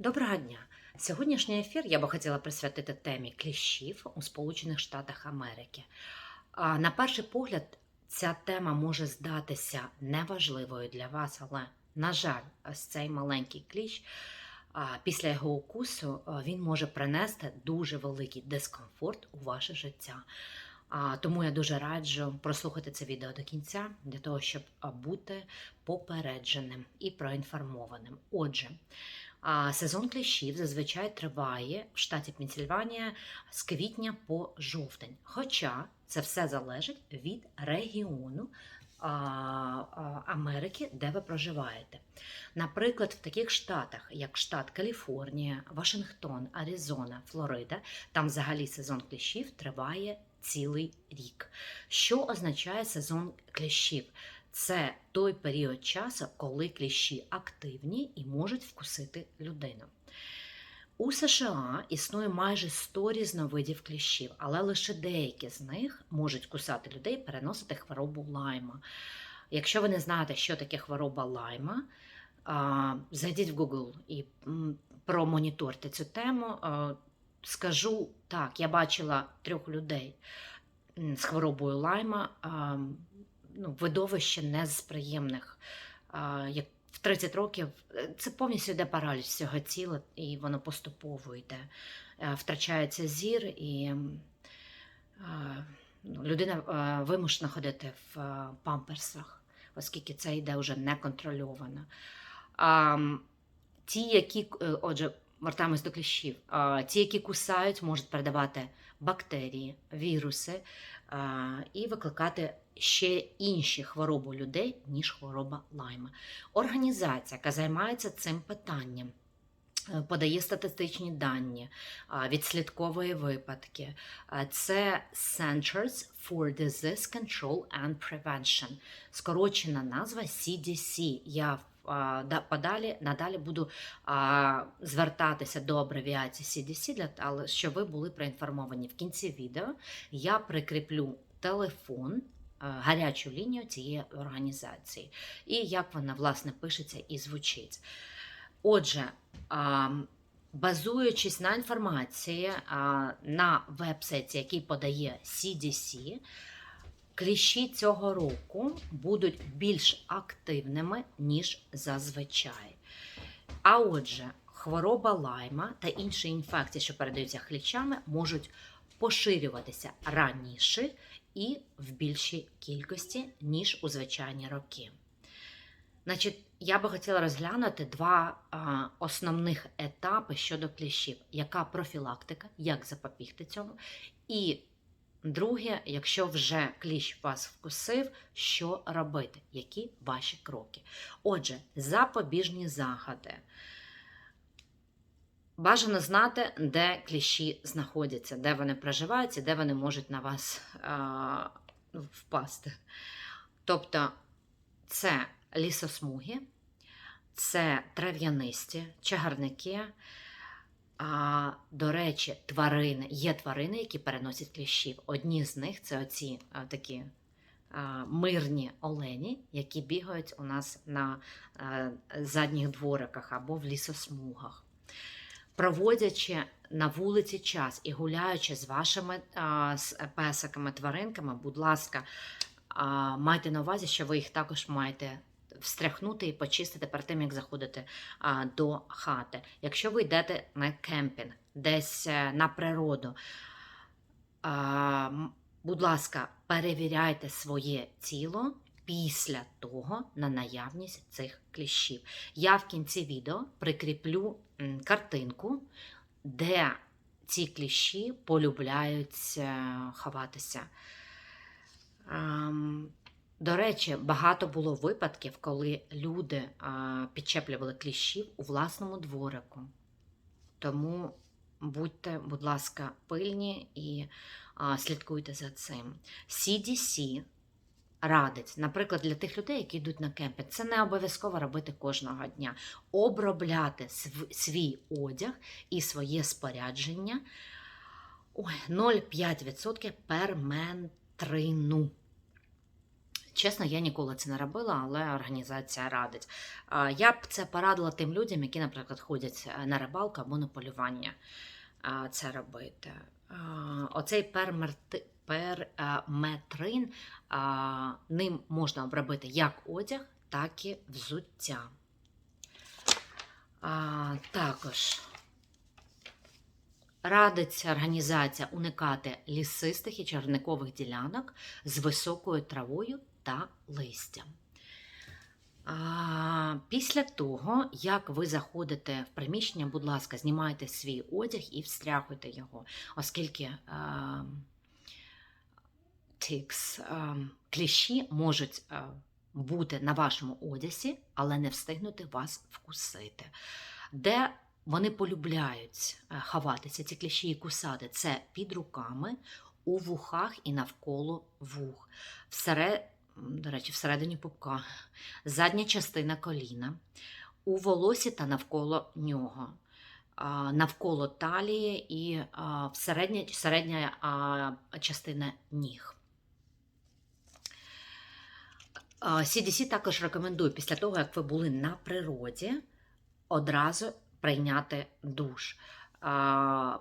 Доброго дня! Сьогоднішній ефір я би хотіла присвятити темі кліщів у Сполучених Штатах Америки. На перший погляд, ця тема може здатися неважливою для вас, але, на жаль, ось цей маленький кліщ. Після його укусу він може принести дуже великий дискомфорт у ваше життя. Тому я дуже раджу прослухати це відео до кінця для того, щоб бути попередженим і проінформованим. Отже, а сезон кліщів зазвичай триває в штаті Пенсільванія з квітня по жовтень. Хоча це все залежить від регіону Америки, де ви проживаєте. Наприклад, в таких штатах, як штат Каліфорнія, Вашингтон, Аризона, Флорида, там взагалі сезон кліщів триває цілий рік. Що означає сезон кліщів? Це той період часу, коли кліщі активні і можуть вкусити людину. У США існує майже 100 різновидів кліщів, але лише деякі з них можуть кусати людей, переносити хворобу лайма. Якщо ви не знаєте, що таке хвороба лайма, зайдіть в Google і промоніторте цю тему. Скажу так, я бачила трьох людей з хворобою лайма. Ну, видовище не з приємних. Як в 30 років це повністю йде параліч всього тіла, і воно поступово йде. Е, Втрачається зір, і ну, людина е, вимушена ходити в е, памперсах, оскільки це йде вже неконтрольовано. Ті, які, отже, вертаємось до кліщів, ті, які кусають, можуть передавати бактерії, віруси і викликати ще інші хвороби людей, ніж хвороба лайма. Організація, яка займається цим питанням, е, подає статистичні дані, відслідковує випадки. Це Centers for Disease Control and Prevention, скорочена назва CDC. Я подалі надалі буду звертатися до абревіації CDC, але щоб ви були проінформовані. В кінці відео я прикріплю телефон, гарячу лінію цієї організації, і як вона власне пишеться і звучить. Отже, базуючись на інформації на веб-сайті, який подає CDC, кліщі цього року будуть більш активними, ніж зазвичай. А отже, хвороба лайма та інші інфекції, що передаються кліщами, можуть поширюватися раніше і в більшій кількості, ніж у звичайні роки. Значить, я би хотіла розглянути два а, основних етапи щодо кліщів: яка профілактика, як запобігти цьому, і друге, якщо вже кліщ вас вкусив, що робити, які ваші кроки. Отже, запобіжні заходи. Бажано знати, де кліщі знаходяться, де вони проживають і де вони можуть на вас а, впасти. Тобто, це лісосмуги, це трав'янисті, чагарники. А, до речі, тварини. Є тварини, які переносять кліщів. Одні з них це оці а, такі а, мирні олені, які бігають у нас на а, задніх двориках або в лісосмугах. Проводячи на вулиці час і гуляючи з вашими а, з песиками, тваринками, будь ласка, а, майте на увазі, що ви їх також маєте встряхнути і почистити перед тим, як заходите а, до хати. Якщо ви йдете на кемпінг, десь е, на природу, будь ласка, перевіряйте своє тіло після того на наявність цих кліщів. Я в кінці відео прикріплю картинку, де ці кліщі полюбляють е, ховатися. До речі, багато було випадків, коли люди підчеплювали кліщів у власному дворику. Тому будьте, будь ласка, пильні і слідкуйте за цим. CDC радить, наприклад, для тих людей, які йдуть на кемпінг, це не обов'язково робити кожного дня. Обробляти св- свій одяг і своє спорядження ой, 0,5% перментрину. Чесно, я ніколи це не робила, але організація радить. Я б це порадила тим людям, які, наприклад, ходять е, на рибалку або на полювання це робити. Оцей перметрин, ним можна обробити як одяг, так і взуття. Також радиться організація уникати лісистих і чарникових ділянок з високою травою та листям. А, після того, як ви заходите в приміщення, будь ласка, знімайте свій одяг і встряхуйте його, оскільки тікс, кліщі можуть бути на вашому одязі, але не встигнути вас вкусити. Де вони полюбляють е, ховатися, ці кліщі і кусати, це під руками, у вухах і навколо вух. Всере, м, до речі, всередині пупка, задня частина коліна, у волосі та навколо нього, навколо талії і середня, середня частина ніг. CDC також рекомендує після того, як ви були на природі, одразу прийняти душ,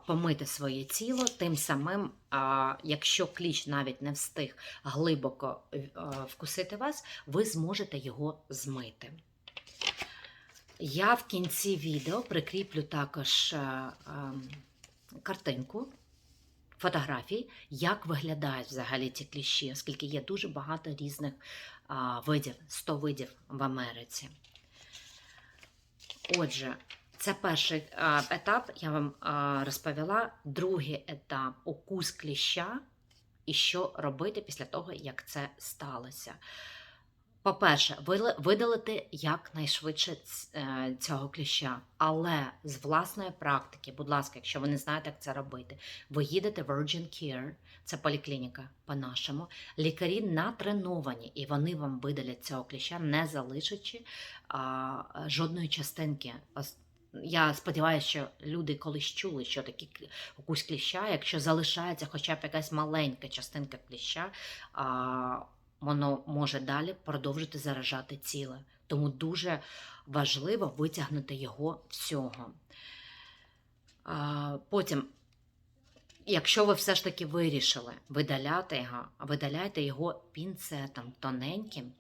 помити своє тіло, тим самим, якщо кліч навіть не встиг глибоко е, вкусити вас, ви зможете його змити. Я в кінці відео прикріплю також е, ем, картинку, фотографій, як виглядають взагалі ці кліщі, оскільки є дуже багато різних а, видів, 100 видів в Америці. Отже, це перший а, етап, я вам а, розповіла. Другий етап укус кліща і що робити після того, як це сталося. По-перше, видалити якнайшвидше е, цього кліща, але з власної практики, будь ласка, якщо ви не знаєте, як це робити, ви їдете в Virgin Care, це поліклініка по-нашому. Лікарі натреновані, і вони вам видалять цього кліща, не залишачи а, жодної частинки. Я сподіваюся, що люди колись чули, що таке клі- укус кліща, якщо залишається хоча б якась маленька частинка кліща, а, воно може далі продовжити заражати тіло. Тому дуже важливо витягнути його всього. А, Потім, якщо ви все ж таки вирішили видаляти його, видаляйте його пінцетом тоненьким.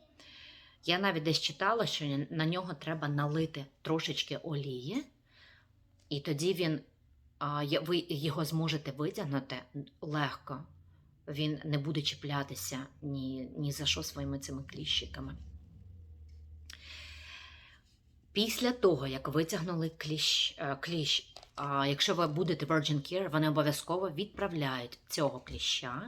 Я навіть десь читала, що на нього треба налити трошечки олії, і тоді він, ви його зможете витягнути легко. Він не буде чіплятися ні, ні за що своїми цими кліщиками. Після того, як витягнули кліщ, е, кліщ, якщо ви будете Virgin Care, вони обов'язково відправляють цього кліща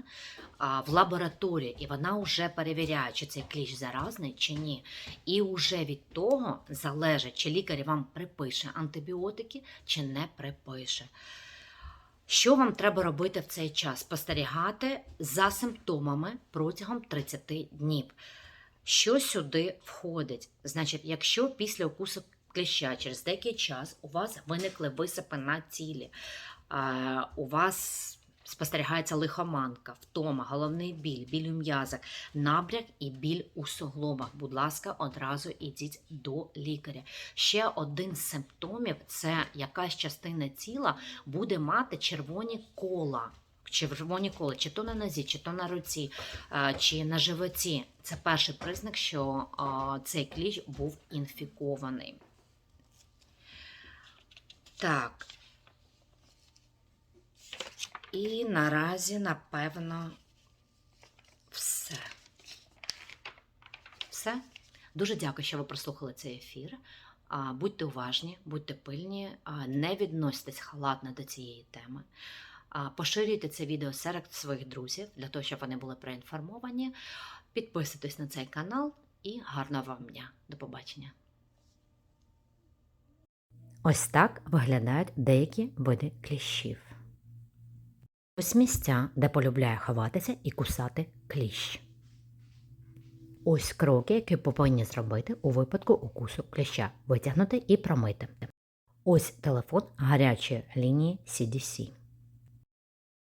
в лабораторію, і вона вже перевіряє, чи цей кліщ заразний чи ні. І вже від того залежить, чи лікар вам припише антибіотики, чи не припише. Що вам треба робити в цей час? Спостерігати за симптомами протягом 30 днів. Що сюди входить? Значить, якщо після укусу кліща через деякий час у вас виникли висипи на тілі, у вас спостерігається лихоманка, втома, головний біль, біль у м'язах, набряк і біль у суглобах. Будь ласка, одразу ідіть до лікаря. Ще один з симптомів це якась частина тіла буде мати червоні кола. Червоні кола, чи то на нозі, чи то на руці, е, чи на животі. Це перший признак, що е, цей кліщ був інфікований. Так. І наразі, напевно, все. Все. Дуже дякую, що ви прослухали цей ефір. Будьте уважні, будьте пильні, не відноситесь халатно до цієї теми. Поширюйте це відео серед своїх друзів для того, щоб вони були проінформовані. Підписуйтесь на цей канал і гарного вам дня. До побачення. Ось так виглядають деякі види кліщів. Ось місця, де полюбляє ховатися і кусати кліщ. Ось кроки, які повинні зробити у випадку укусу кліща. Витягнути і промити. Ось телефон гарячої лінії CDC.